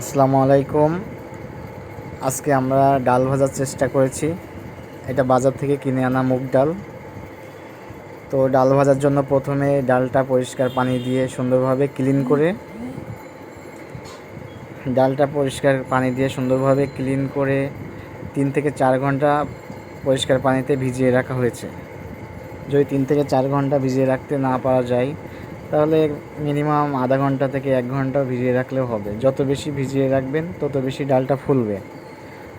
আসসালামু আলাইকুম। আজকে আমরা ডাল ভাজার চেষ্টা করেছি। এটা বাজার থেকে কিনে আনা মুগ ডাল। তো ডাল ভাজার জন্য প্রথমে ডালটা পরিষ্কার পানি দিয়ে সুন্দরভাবে ক্লিন করে, ডালটা পরিষ্কার পানি দিয়ে সুন্দরভাবে ক্লিন করে তিন থেকে চার ঘণ্টা পরিষ্কার পানিতে ভিজিয়ে রাখা হয়েছে। যদি তিন থেকে চার ঘণ্টা ভিজিয়ে রাখতে না পারা যায় তাহলে মিনিমাম আধা ঘণ্টা থেকে এক ঘণ্টা ভিজিয়ে রাখলেও হবে। যত বেশি ভিজিয়ে রাখবেন, তত বেশি ডালটা ফুলবে।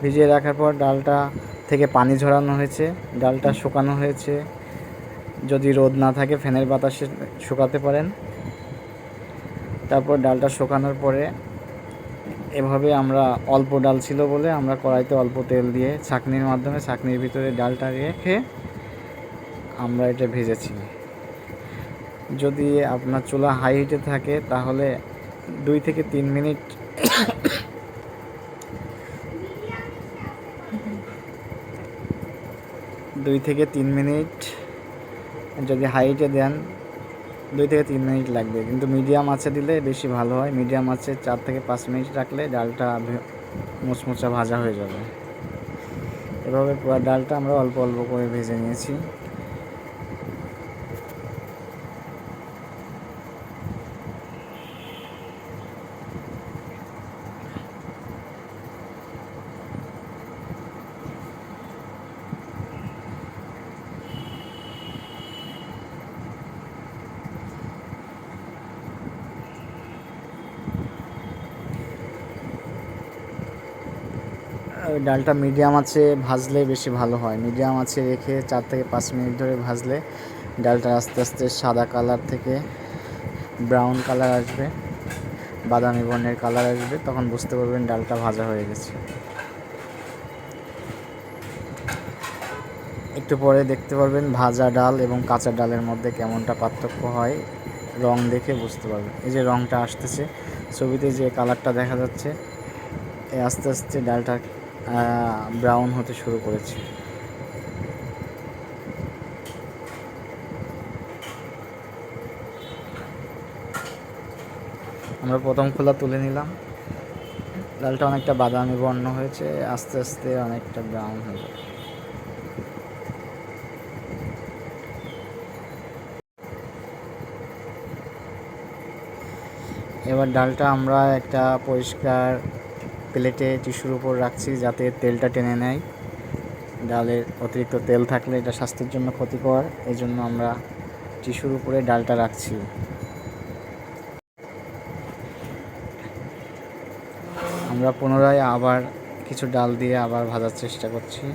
ভিজিয়ে রাখার পর ডালটা থেকে পানি ঝরানো হয়েছে, ডালটা শুকানো হয়েছে। যদি রোদ না থাকে, ফ্যানের বাতাসে শুকাতে পারেন। তারপর ডালটা শুকানোর পরে এভাবে আমরা অল্প ডাল ছিল বলে আমরা কড়াইতে অল্প তেল দিয়ে ছাঁকনির মাধ্যমে ছাঁকনির ভিতরে ডালটা রেখে আমরা এটা ভেজেছি। যদি আপনার চুলা হাই হিটে থাকে, তাহলে দুই থেকে তিন মিনিট দুই থেকে তিন মিনিট যদি হাইটে দেন, দুই থেকে তিন মিনিট লাগবে। কিন্তু মিডিয়াম আছে দিলে বেশি ভালো হয়। মিডিয়াম আছে চার থেকে পাঁচ মিনিট রাখলে ডালটা মুচমুচা ভাজা হয়ে যাবে। এভাবে ডালটা আমরা অল্প অল্প করে ভেজে নিয়েছি। ডালটা মিডিয়াম আছে, ভাজলে বেশি ভালো হয়। মিডিয়াম আছে রেখে চার থেকে পাঁচ মিনিট ধরে ভাজলে ডালটা আস্তে আস্তে সাদা কালার থেকে ব্রাউন কালার আসবে, বাদামি বর্ণের কালার আসবে, তখন বুঝতে পারবেন ডালটা ভাজা হয়ে গেছে। একটু পরে দেখতে পারবেন ভাজা ডাল এবং কাঁচা ডালের মধ্যে কেমনটা পার্থক্য হয়। রং দেখে বুঝতে পারবেন। এই যে রংটা আসতেছে, ছবিতে যে কালারটা দেখা যাচ্ছে আস্তে আস্তে ডালটা ব্রাউন হতে শুরু করেছে। আমরা প্রথম খোলা তুলে নিলাম। ডালটা অনেকটা বাদামি বর্ণ হয়েছে, আস্তে আস্তে অনেকটা ব্রাউন হয়ে এবার ডালটা আমরা একটা পরিষ্কার প্লেটে টিস্যুর উপর রাখছি যাতে তেলটা টেনে নেয়। ডালের অতিরিক্ত তেল থাকলে এটা স্বাস্থ্যের জন্য ক্ষতিকর এই জন্য আমরা টিস্যুর উপরে ডালটা রাখছি। আমরা পুনরায় আবার কিছু ডাল দিয়ে আবার ভাজার চেষ্টা করছি।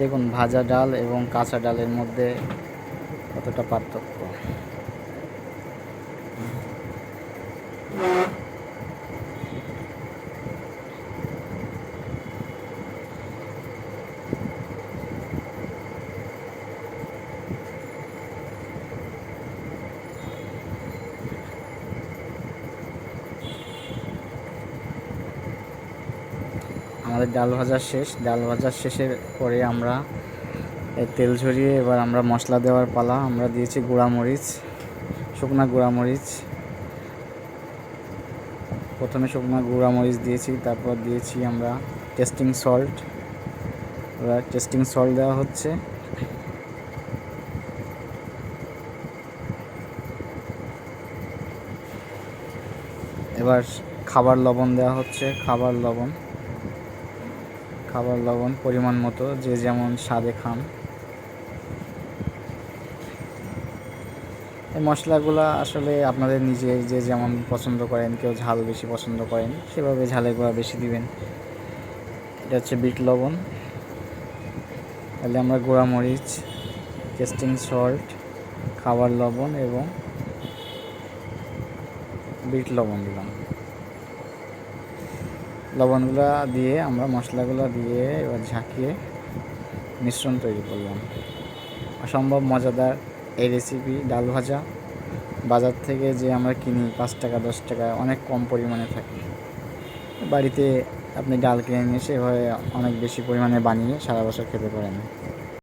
দেখুন ভাজা ডাল এবং কাঁচা ডালের মধ্যে কতটা পার্থক্য। আমাদের ডাল ভাজা শেষ। ডাল ভাজা শেষের পরে আমরা তেল ঝরিয়ে এবার আমরা মশলা দেওয়ার পালা। আমরা দিয়েছি গুঁড়ামরিচ, শুকনা গুঁড়ামরিচ। প্রথমে শুকনা গুঁড়ামরিচ দিয়েছি, তারপর দিয়েছি আমরা টেস্টিং সল্ট। এবার টেস্টিং সল্ট দেওয়া হচ্ছে। এবার খাবার লবণ দেওয়া হচ্ছে, খাবার লবণ। খাবার লবণ পরিমাণ মতো, যে যেমন স্বাদে খান। এই মশলাগুলো আসলে আপনাদের নিজে যে যেমন পছন্দ করেন, কেউ ঝাল বেশি পছন্দ করেন, সেভাবে ঝালের গুঁড়া বেশি দিবেন। এটা হচ্ছে বিট লবণ। তাহলে আমরা গুঁড়া মরিচ টেস্টিং সল্ট, খাবার লবণ এবং বিট লবণ দিলাম। লবণগুলো দিয়ে, আমরা মশলাগুলো দিয়ে এবার ঝাঁকিয়ে মিশ্রণ তৈরি করলাম। অসম্ভব মজাদার এই রেসিপি ডাল ভাজা। বাজার থেকে যে আমরা কিনি, পাঁচ টাকা, দশ টাকা, অনেক কম পরিমাণে থাকে। বাড়িতে আপনি ডাল কিনে নিয়ে এসে এভাবে অনেক বেশি পরিমাণে বানিয়ে সারা বছর খেতে পারেন।